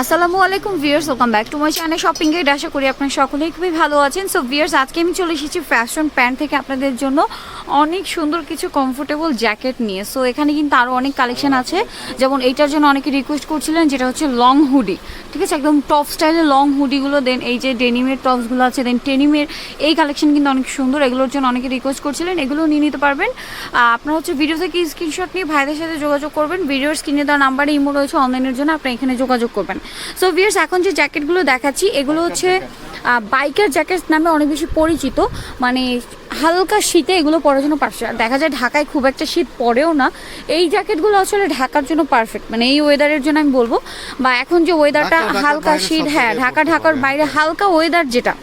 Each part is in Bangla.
আসসালামু আলাইকুম viewers welcome back to my channel shopping guide আশা করি আপনারা সকলেই খুবই ভালো আছেন। সো ভিউয়ার্স, আজকে আমি চলে এসেছি ফ্যাশন প্যান্ট থেকে আপনাদের জন্য। অনেক সুন্দর কিছু কমফোর্টেবল জ্যাকেট নিয়ে। সো এখানে কিন্তু আরও অনেক কালেকশন আছে। যেমন এইটার জন্য অনেকে রিকোয়েস্ট করছিলেন যেটা হচ্ছে লং হুডি ঠিক আছে? একদম টপ স্টাইলের লং হুডিগুলো দেন এই যে ডেনিমের টপসগুলো আছে দেন টেনিমের এই কালেকশন কিন্তু অনেক সুন্দর। এগুলোর জন্য অনেকে রিকোয়েস্ট করছিলেন এগুলো নিয়ে নিতে পারবেন। আপনারা হচ্ছে ভিডিও থেকে স্ক্রিনশট নিয়ে ভাইদের সাথে যোগাযোগ করবেন। ভিডিওর স্ক্রিনে দেওয়া নাম্বারে ইমো রয়েছে অনলাইনের জন্য আপনারা এখানে যোগাযোগ করবেন। সো ভিয়ার্স এখন যে জ্যাকেটগুলো দেখাচ্ছি এগুলো হচ্ছে বাইকার জ্যাকেট নামে অনেক বেশি পরিচিত। মানে হালকা শীতে এগুলো পরার জন্য পারফেক্ট আর দেখা যায় ঢাকায় খুব একটা শীত পড়েও না। এই জ্যাকেটগুলো আসলে ঢাকার জন্য পারফেক্ট মানে এই ওয়েদারের জন্য আমি বলব বা এখন যে ওয়েদারটা হালকা শীত হ্যাঁ ঢাকা ঢাকার বাইরে হালকা ওয়েদার যেটা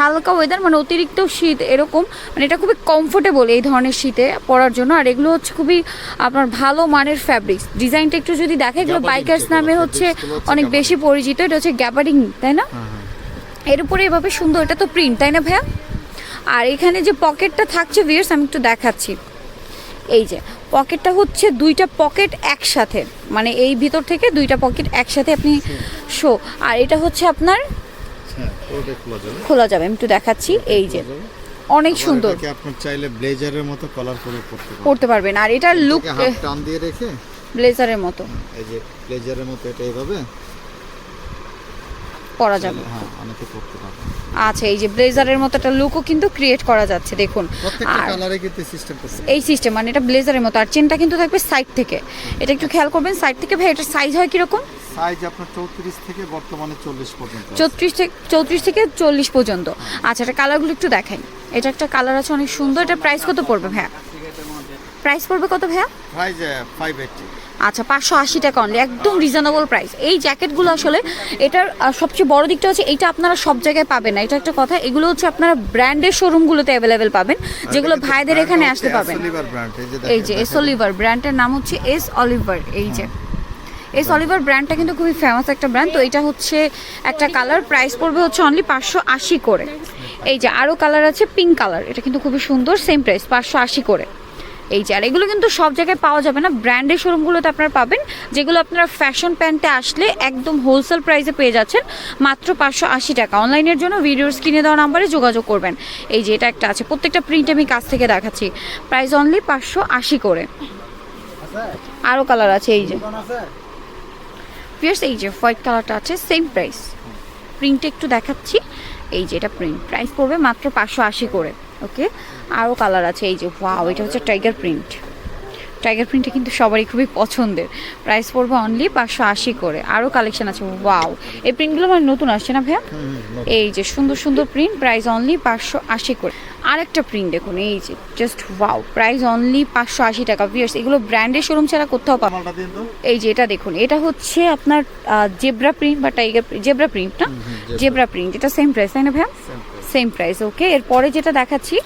হালকা ওয়েদার মানে অতিরিক্ত শীত এরকম মানে এটা খুবই কমফোর্টেবল এই ধরনের শীতে পরার জন্য। আর এগুলো হচ্ছে খুবই আপনার ভালো মানের ফ্যাব্রিক্স ডিজাইনটা একটু যদি দেখে এগুলো বাইকার্স নামে হচ্ছে অনেক বেশি পরিচিত এটা হচ্ছে গ্যাবারিং তাই না? এর উপরে এভাবে সুন্দর এটা তো প্রিন্ট তাই না ভাইয়া? আর এখানে যে পকেটটা থাকছে ভিয়ার্স আমি একটু দেখাচ্ছি। এই যে পকেটটা হচ্ছে দুইটা পকেট একসাথে। মানে এই ভিতর থেকে দুইটা পকেট একসাথে আপনি শো আর এটা হচ্ছে আপনার হ্যাঁ খোলা যাবে। আমি একটু দেখাচ্ছি। এই যে অনেক সুন্দর। আপনার চাইলে ব্লেজারের মতো কলার করে পড়তে পড়তে পারবেন। আর এটার লুক টান দিয়ে রেখে ব্লেজারের মতো। এই যে ব্লেজারের মতো এটা এইভাবে পরা যাবে। হ্যাঁ আচ্ছা এই যে ব্লেজারের মতো একটা লুকও কিন্তু ক্রিয়েট করা যাচ্ছে দেখুন। আর এই সিস্টেম মানে এটা ব্লেজারের মতো। আর চেনটা কিন্তু থাকবে সাইড থেকে। এটা একটু খেয়াল করবেন সাইড থেকে ভাই এটার সাইজ হয় কীরকম? সাইজ আপনার চৌত্রিশ থেকে বর্তমানে চল্লিশ পর্যন্ত আছে। চৌত্রিশ থেকে চৌত্রিশ থেকে চল্লিশ পর্যন্ত। আচ্ছা এটা কালারগুলো একটু দেখাই। এটা একটা কালার আছে অনেক সুন্দর। এটা প্রাইস কত পড়বে ভাইয়া? প্রাইস পড়বে কত ভাইয়া? প্রাইস ফাইভ এইটটি আচ্ছা পাঁচশো আশি টাকা অনলি একদম রিজনেবল প্রাইস এই জ্যাকেটগুলো আসলে এটার সবচেয়ে বড় দিকটা হচ্ছে এইটা আপনারা সব জায়গায় পাবেন না। এটা একটা কথা এগুলো হচ্ছে আপনারা ব্র্যান্ডের শোরুমগুলোতে অ্যাভেলেবেল পাবেন যেগুলো ভাইদের এখানে আসতে পাবেন। এই যে এই যে এস অলিভার ব্র্যান্ডের নাম হচ্ছে এস অলিভার এই যে। এস অলিভার ব্র্যান্ডটা কিন্তু খুবই ফেমাস একটা ব্র্যান্ড তো এটা হচ্ছে একটা কালার প্রাইস পড়বে হচ্ছে অনলি পাঁচশো আশি করে। এই যে আরও কালার আছে পিঙ্ক কালার এটা কিন্তু খুবই সুন্দর সেম প্রাইস পাঁচশো আশি করে। এই আর এগুলো কিন্তু সব জায়গায় পাওয়া যাবে না। ব্র্যান্ডের শোরুমগুলোতে আপনারা পাবেন, যেগুলো আপনারা ফ্যাশন প্যান্টে আসলে একদম হোলসেল প্রাইসে পেয়ে যাচ্ছেন মাত্র পাঁচশো আশি টাকা। অনলাইনের জন্য ভিডিওর স্ক্রিনে দেওয়া নাম্বারে যোগাযোগ করবেন। এই যে এটা একটা আছে, প্রত্যেকটা প্রিন্ট আমি কাছ থেকে দেখাচ্ছি। প্রাইস অনলি পাঁচশো আশি করে। আরও কালার আছে, এই যে। পিয়ার্স এই যে হোয়াইট কালারটা আছে সেম প্রাইস প্রিন্ট একটু দেখাচ্ছি। এই যে এটা প্রিন্ট প্রাইস পড়বে মাত্র পাঁচশো আশি করে। ওকে? আরও কালার আছে এই যে ওয়াও এটা হচ্ছে টাইগার প্রিন্ট টাইগার প্রিন্টটা কিন্তু সবারই খুবই পছন্দের। প্রাইস পড়বে অনলি পাঁচশো আশি করে। আরও কালেকশন আছে ওয়াও এই প্রিন্টগুলো মানে নতুন আসছে না ভাইয়া? এই যে সুন্দর সুন্দর প্রিন্ট প্রাইস অনলি পাঁচশো আশি করে। আরেকটা প্রিন্ট দেখুন এই যে জাস্ট ওয়াও প্রাইস অনলি পাঁচশো আশি টাকা। ভিয়ার্স এগুলো ব্র্যান্ডের শোরুম ছাড়া কোথাও পাবেন। মালটা এই যে এটা দেখুন এটা হচ্ছে আপনার জেব্রা প্রিন্ট বা টাইগার জেব্রা প্রিন্ট না. জেব্রা প্রিন্ট এটা সেম প্রাইস তাই না ভাইয়া? সেম প্রাইস ওকে এরপরে যেটা দেখাচ্ছি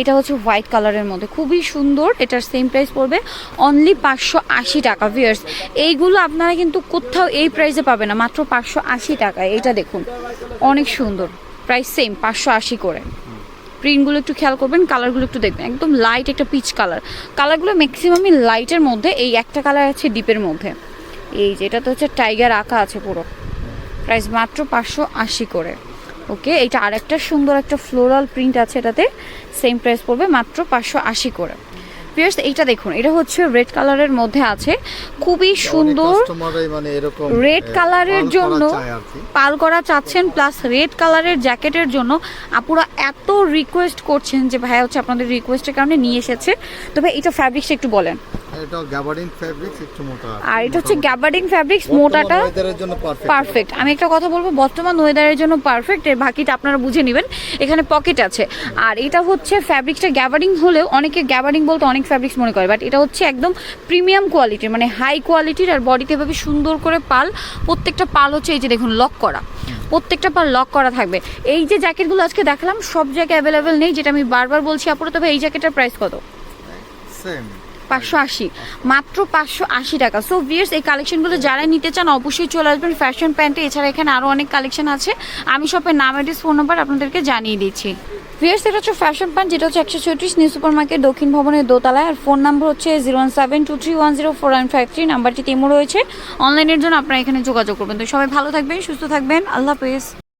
এটা হচ্ছে হোয়াইট কালারের মধ্যে। খুবই সুন্দর এটার সেম প্রাইস পড়বে অনলি পাঁচশো আশি টাকা ভিয়ার্স এইগুলো আপনারা কিন্তু কোথাও এই প্রাইসে পাবে না মাত্র পাঁচশো আশি টাকায়। এটা দেখুন অনেক সুন্দর। প্রাইস সেম পাঁচশো আশি করে। প্রিন্টগুলো একটু খেয়াল করবেন কালারগুলো একটু দেখবেন। একদম লাইট একটা পিচ কালার কালারগুলো ম্যাক্সিমামই লাইটের মধ্যে এই একটা কালার আছে ডিপের মধ্যে। এই যে এটা তো হচ্ছে টাইগার আঁকা আছে পুরো। প্রাইস মাত্র পাঁচশো আশি করে। ওকে এটা আরেকটা সুন্দর একটা ফ্লোরাল প্রিন্ট আছে এটাতে। সেম প্রাইস পড়বে মাত্র পাঁচশো আশি করে। পিয়ার্স এইটা দেখুন এটা হচ্ছে রেড কালারের মধ্যে আছে। খুবই সুন্দর মানে রেড কালারের জন্য। পাল করা চাচ্ছেন প্লাস রেড কালারের জ্যাকেটের জন্য আপুরা এত রিকোয়েস্ট করছেন যে ভাই হচ্ছে আপনাদের রিকোয়েস্টের কারণে নিয়ে এসেছে। তবে এটা ফ্যাব্রিক্সটা একটু বলেন। এটা গ্যাবার্ডিন ফেব্রিক্স একটু মোটা আর এটা হচ্ছে গ্যাবার্ডিং ফ্যাব্রিক্স মোটাটা ওয়েদারের জন্য পারফেক্ট আমি একটা কথা বলব বর্তমান ওয়েদারের জন্য পারফেক্ট এর বাকিটা আপনারা বুঝে নেবেন। এখানে পকেট আছে। আর এটা হচ্ছে ফ্যাব্রিক্সটা গ্যাবারিং হলেও অনেকে গ্যাবারিং বলতে অনেক ফ্যাব্রিক্স মনে করে বাট এটা হচ্ছে একদম প্রিমিয়াম কোয়ালিটির মানে হাই কোয়ালিটির আর বডিতে এভাবে সুন্দর করে পাল। প্রত্যেকটা পাল হচ্ছে এই যে দেখুন লক করা। প্রত্যেকটা পাল লক করা থাকবে। এই যে জ্যাকেটগুলো আজকে দেখালাম সব জায়গায় অ্যাভেলেবেল নেই যেটা আমি বারবার বলছি আপুরা তবে এই জ্যাকেটের প্রাইস কত? সেম পাঁচশো আশি। মাত্র পাঁচশো আশি টাকা। সো ভিয়ার্স এই কালেকশনগুলো যারা নিতে চান, অবশ্যই চলে আসবেন ফ্যাশন প্যান্টে এছাড়া এখানে আরও অনেক কালেকশন আছে। আমি শপের নাম অ্যাড্রেস ফোন নাম্বার আপনাদেরকে জানিয়ে দিচ্ছি। ভিয়ার্স এটা হচ্ছে ফ্যাশন প্যান্ট যেটা হচ্ছে একশো চৌত্রিশ নিউ সুপার মার্কেট দক্ষিণ ভবনের দোতলায়। আর ফোন নাম্বার হচ্ছে zero one seven two three one zero four one five three নাম্বারটি তেমো রয়েছে। অনলাইনের জন্য আপনারা এখানে যোগাযোগ করবেন। তো সবাই ভালো থাকবেন, সুস্থ থাকবেন। আল্লাহ হাফেজ।